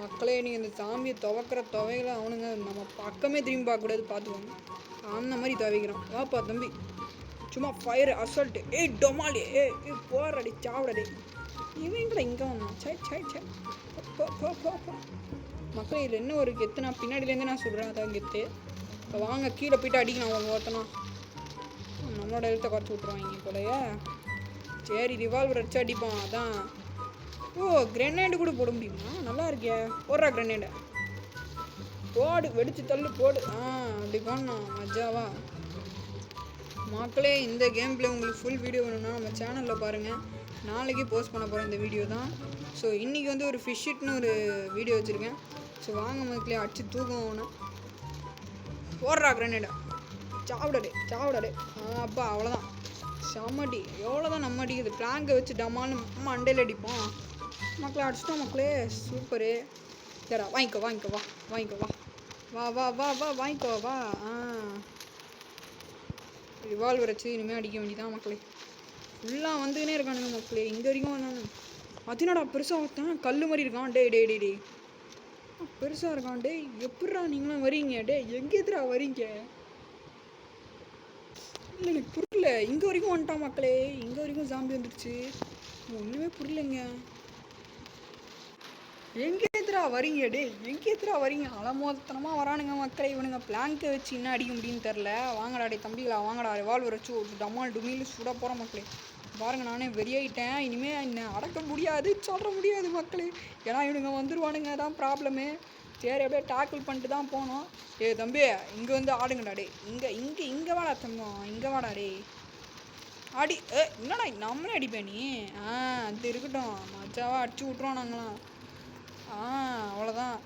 மக்களே நீங்கள் இந்த சாமியை துவக்கிற துவைகளை அவனுங்க நம்ம பக்கமே திரும்பி பார்க்கக்கூடாது பார்த்துக்கோங்க. அந்த மாதிரி துவைக்கிறான். வாப்பா தம்பி. சும்மா ஃபயர் அசால்ட்டு ஏய் டொமாலி. ஏ ஏய் போறடி சாவடடி இவங்கள இங்கே வந்தான் சை சை சை. போ போ போ போ மக்கள் இதில் என்ன ஒரு கெத்து நான் பின்னாடிலேருந்து நான் சொல்கிறேன் அதான் கெத்து. இப்போ வாங்க கீழே போயிட்டு அடிக்கணும் அவங்க ஒருத்தனா. நம்மளோட எழுத்தை குறைச்சி விட்ருவாங்க போலயே. சரி ரிவால்வர் அடிச்சு அடிப்பான் அதான். ஓ கிரனேடு கூட போட முடியுமா? நல்லா இருக்கே. போடுறா கிரெனேடை போடு வெடிச்சு தள்ளு போடு. ஆ அப்படி பண்ணா மஜாவா மக்களே இந்த கேம் பிளே உங்களுக்கு ஃபுல் வீடியோ வேணும்னா நம்ம சேனலில் பாருங்கள் நாளைக்கு போஸ்ட் பண்ண போகிற இந்த வீடியோ தான். ஸோ இன்றைக்கி வந்து ஒரு ஃபிஷ்ஷிட்னு ஒரு வீடியோ வச்சுருக்கேன். ஸோ வாங்க மக்களே அடிச்சு தூக்கம் வேணும் போடுறா கிரனேடா சாப்பிடடே சாப்பிடடே. அப்பா அவ்வளோதான் செம்மடி. எவ்வளோ தான் நம்ம அடிக்குது. பிளாங்கை வச்சு டமான்னு மண்டையில் அடிப்போம். மக்களே அடிச்சிட்டோம் மக்களே சூப்பரு சரிடா வாங்கிக்கோ வாங்கிக்கோ வா வாங்கிக்கோ வா வா வா வா வா வாங்கிக்கோ வா ஆ ரிவால்வர் வச்சு இனிமேல் அடிக்க வேண்டியதான் மக்களே ஃபுல்லாக வந்துக்கினே இருக்கானுங்க மக்களே இங்கே வரைக்கும் வந்தானு அதினடா பெருசாக ஒருத்தன் கல் மாதிரி இருக்கான் டேய் டே டே டே பெருசாக இருக்கான் டேய் எப்படிடா நீங்களாம் வரீங்க டேய் எங்கே வரீங்க இல்லை எனக்கு புரியல இங்கே வரைக்கும் வந்துட்டான் மக்களே இங்கே வரைக்கும் ஜாம்பி வந்துடுச்சு ஒன்றுமே புரியலைங்க எங்கே எதிரா வரீங்க? டே எங்கே எதிரா வரீங்க? அலமோத்தனமாக வரானுங்க மக்களை. இவனுங்க பிளாங்கை வச்சு என்ன அடிக்க முடியும்னு தெரில வாங்கடா டே தம்பிகளா வாங்கடா ரிவால்வர் வச்சு ஒரு டமால் டுமில் சுட போகிற மக்களே. பாருங்க நானே வெறியாயிட்டேன். இனிமேல் என்ன அடக்க முடியாது சொல்ல முடியாது மக்களே. ஏன்னா இவனுங்க வந்துருவானுங்க தான் ப்ராப்ளமே சரி அப்படியே டேக்கிள் பண்ணிட்டு தான் போனோம். ஏ தம்பி இங்கே வந்து ஆடுங்கடா டே இங்கே இங்கே இங்கே வாடா தம்பம் இங்கே வாடா டே அடி ஏ என்னடா நம்மளே அடிப்பேன் நீ? ஆ அது இருக்கட்டும். மஜாவாக அடிச்சு விட்ருவோம் நாங்களாம் ஆ அவ்வளோதான்